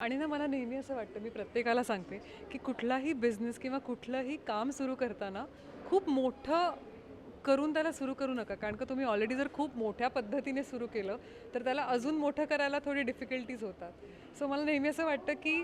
आणि ना मला नेहमी असं वाटतं मी प्रत्येकाला सांगते की कुठलाही बिझनेस किंवा कुठलंही काम सुरू करताना खूप मोठं करून त्याला सुरू करू नका. कारण का तुम्ही ऑलरेडी जर खूप मोठ्या पद्धतीने सुरू केलं तर त्याला अजून मोठं करायला थोडी डिफिकल्टीज होतात. सो मला नेहमी असं वाटतं की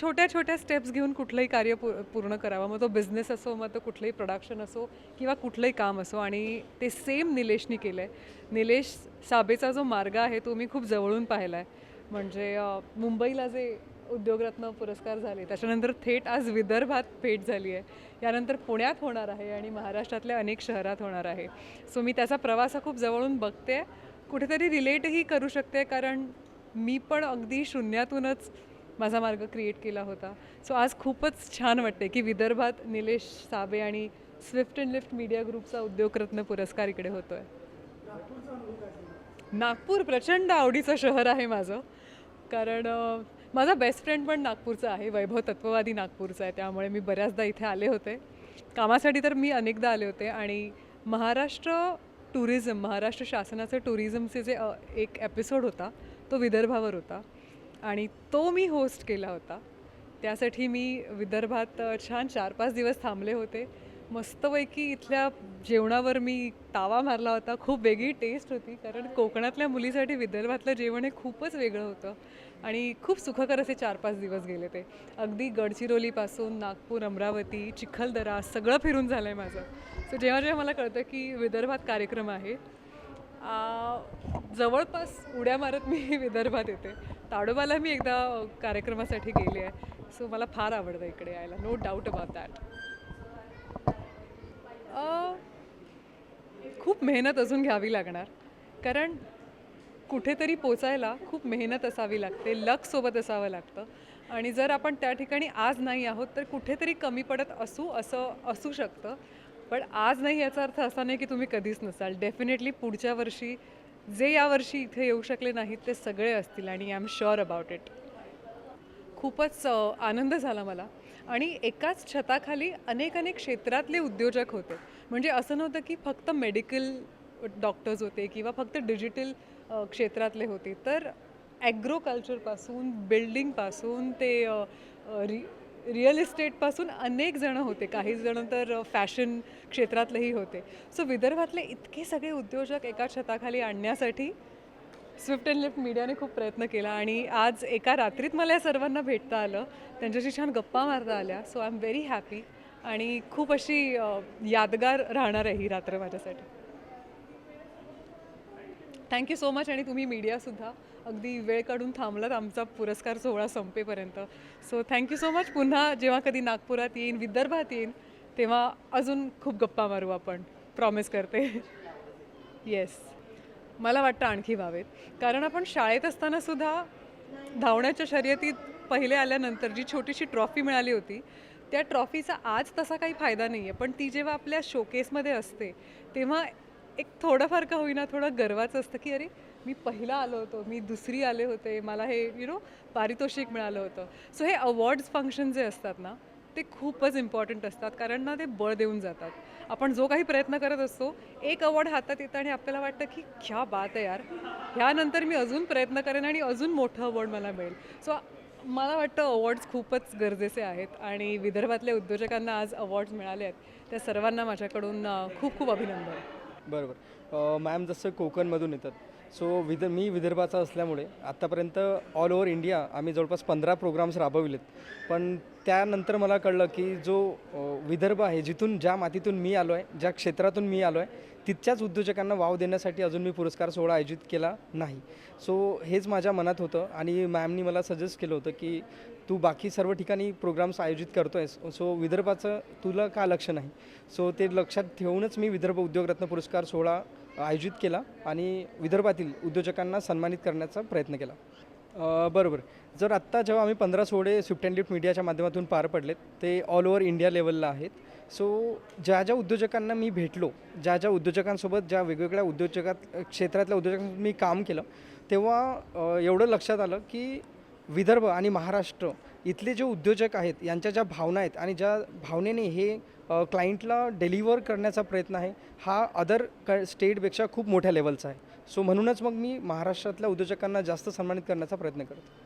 छोट्या छोट्या स्टेप्स घेऊन कुठलंही कार्य पू पूर्ण करावं. मग तो बिझनेस असो मग तो कुठलंही प्रोडक्शन असो किंवा कुठलंही काम असो. आणि ते सेम निलेशनी केलं आहे निलेश साबेचा जो मार्ग आहे तो मी खूप जवळून पाहिला आहे म्हणजे मुंबईला जे उद्योगरत्न पुरस्कार झाले त्याच्यानंतर थेट आज विदर्भात भेट झाली आहे. यानंतर पुण्यात होणार आहे आणि महाराष्ट्रातल्या अनेक शहरात होणार आहे. सो मी त्याचा प्रवास हा खूप जवळून बघते. कुठेतरी रिलेटही करू शकते कारण मी पण अगदी शून्यातूनच माझा मार्ग क्रिएट केला होता. सो आज खूपच छान वाटते की विदर्भात निलेश साबे आणि स्विफ्ट अँड लिफ्ट मीडिया ग्रुपचा उद्योगरत्न पुरस्कार इकडे होतो आहे नागपूर प्रचंड आवडीचं शहर आहे माझं. कारण माझा बेस्ट फ्रेंड पण नागपूरचा आहे वैभव तत्ववादी नागपूरचा आहे त्यामुळे मी बऱ्याचदा इथे आले होते. कामासाठी तर मी अनेकदा आले होते आणि महाराष्ट्र टुरिझम महाराष्ट्र शासनाचं टुरिझमचे जे एक एपिसोड होता तो विदर्भावर होता आणि तो मी होस्ट केला होता. त्यासाठी मी विदर्भात छान चार पाच दिवस थांबले होते. मस्तपैकी इथल्या जेवणावर मी तावा मारला होता. खूप वेगळी टेस्ट होती कारण कोकणातल्या मुलीसाठी विदर्भातलं जेवण हे खूपच वेगळं होतं. आणि खूप सुखकर असे चार पाच दिवस गेले ते. अगदी गडचिरोलीपासून नागपूर अमरावती चिखलदरा सगळं फिरून झालं आहे माझं. सो जेव्हा जेव्हा मला कळतं की विदर्भात कार्यक्रम आहे जवळपास उड्या मारत मी विदर्भात येते. ताडोबाला मी एकदा कार्यक्रमासाठी गेले आहे. सो मला फार आवडतं इकडे यायला. नो डाऊट अबाउट दॅट खूप मेहनत अजून घ्यावी लागणार. कारण कुठेतरी पोचायला खूप मेहनत असावी लागते लक सोबत असावं लागतं. आणि जर आपण त्या ठिकाणी आज नाही आहोत तर कुठेतरी कमी पडत असू असं असू शकतं. पण आज नाही याचा अर्थ असा नाही की तुम्ही कधीच नसाल. डेफिनेटली पुढच्या वर्षी जे यावर्षी इथे येऊ शकले नाहीत ते सगळे असतील. आणि I am sure about it खूपच आनंद झाला मला. आणि एकाच छताखाली अनेक अनेक क्षेत्रातले उद्योजक होते. म्हणजे असं नव्हतं की फक्त मेडिकल डॉक्टर्स होते किंवा फक्त डिजिटल क्षेत्रातले होते. तर ॲग्रोकल्चरपासून बिल्डिंगपासून ते रि रिअल इस्टेटपासून अनेक जणं होते. काही जणं तर फॅशन क्षेत्रातलेही होते. सो विदर्भातले इतके सगळे उद्योजक एका छताखाली आणण्यासाठी स्विफ्ट अँड लिफ्ट मीडियाने खूप प्रयत्न केला आणि आज एका रात्रीत मला या सर्वांना भेटता आलं. त्यांच्याशी छान गप्पा मारता आल्या. So I am very happy आणि खूप अशी यादगार राहणार आहे ही रात्र माझ्यासाठी. थँक्यू सो मच आणि तुम्ही मीडियासुद्धा अगदी वेळ काढून थांबलात. आमचा पुरस्कार सोहळा संपेपर्यंत. सो थँक्यू सो मच पुन्हा जेव्हा कधी नागपुरात येईन विदर्भात येईन तेव्हा अजून खूप गप्पा मारू आपण. प्रॉमिस करते. येस मला वाटतं आणखी व्हावेत. कारण आपण शाळेत असताना सुद्धा धावण्याच्या शर्यतीत पहिले आल्यानंतर जी छोटीशी ट्रॉफी मिळाली होती त्या ट्रॉफीचा आज तसा काही फायदा नाही आहे पण ती जेव्हा आपल्या शोकेसमध्ये असते तेव्हा एक थोडंफार का होईना थोडं गर्वाचं असतं की अरे मी पहिला आलो होतो मी दुसरी आले होते मला हे यु नो पारितोषिक मिळालं होतं. सो हे अवॉर्ड्स फंक्शन जे असतात ना ते खूपच इम्पॉर्टंट असतात कारण ना ते बळ देऊन जातात. आपण जो काही प्रयत्न करत असतो एक अवॉर्ड हातात येतं आणि आपल्याला वाटतं की क्या बात आहे यार. ह्यानंतर मी अजून प्रयत्न करेन आणि अजून मोठं अवॉर्ड मला मिळेल. सो मला वाटतं अवॉर्ड्स खूपच गरजेचे आहेत आणि विदर्भातल्या उद्योजकांना आज अवॉर्ड्स मिळाले आहेत. त्या सर्वांना माझ्याकडून खूप खूप अभिनंदन. बरोबर. मॅम जसं कोकणमधून येतात सो विद मी विदर्भाचा असल्यामुळे आत्तापर्यंत ऑल ओव्हर इंडिया आम्ही जवळपास पंधरा प्रोग्राम्स राबविलेत. पण त्यानंतर मला कळलं की जो विदर्भ आहे जिथून ज्या मातीतून मी आलो आहे ज्या क्षेत्रातून मी आलो आहे तिथच्याच उद्योजकांना वाव देण्यासाठी अजून मी पुरस्कार सोहळा आयोजित केला नाही. सो हेच माझ्या मनात होतं आणि मॅमनी मला सजेस्ट केलं होतं की तू बाकी सर्व ठिकाणी प्रोग्राम्स आयोजित करतो आहेस सो विदर्भाचं तुला का लक्ष नाही? सो ते लक्षात ठेवूनच मी विदर्भ उद्योगरत्न पुरस्कार सोहळा आयोजित केला आणि विदर्भातील उद्योजकांना सन्मानित करण्याचा प्रयत्न केला. बरोबर. जर आत्ता जेव्हा आम्ही पंधरा सोहळे स्विफ्ट अँड लिफ्ट मीडियाच्या माध्यमातून पार पडलेत ते ऑल ओव्हर इंडिया लेवलला आहेत. सो ज्या ज्या उद्योजकांना मी भेटलो ज्या ज्या उद्योजकांसोबत ज्या वेगवेगळ्या उद्योजकात क्षेत्रातल्या उद्योजकांसोबत मी काम केलं तेव्हा एवढं लक्षात आलं की विदर्भ आणि महाराष्ट्र इथले जे उद्योजक आहेत यांच्या ज्या भावना आहेत आणि ज्या भावनेने हे क्लायंटला डिलिव्हर करण्याचा प्रयत्न आहे. हा अदर क स्टेटपेक्षा खूप मोठ्या लेवलचा आहे. सो म्हणूनच मग मी महाराष्ट्रातल्या उद्योजकांना जास्त सन्मानित करण्याचा प्रयत्न करतो.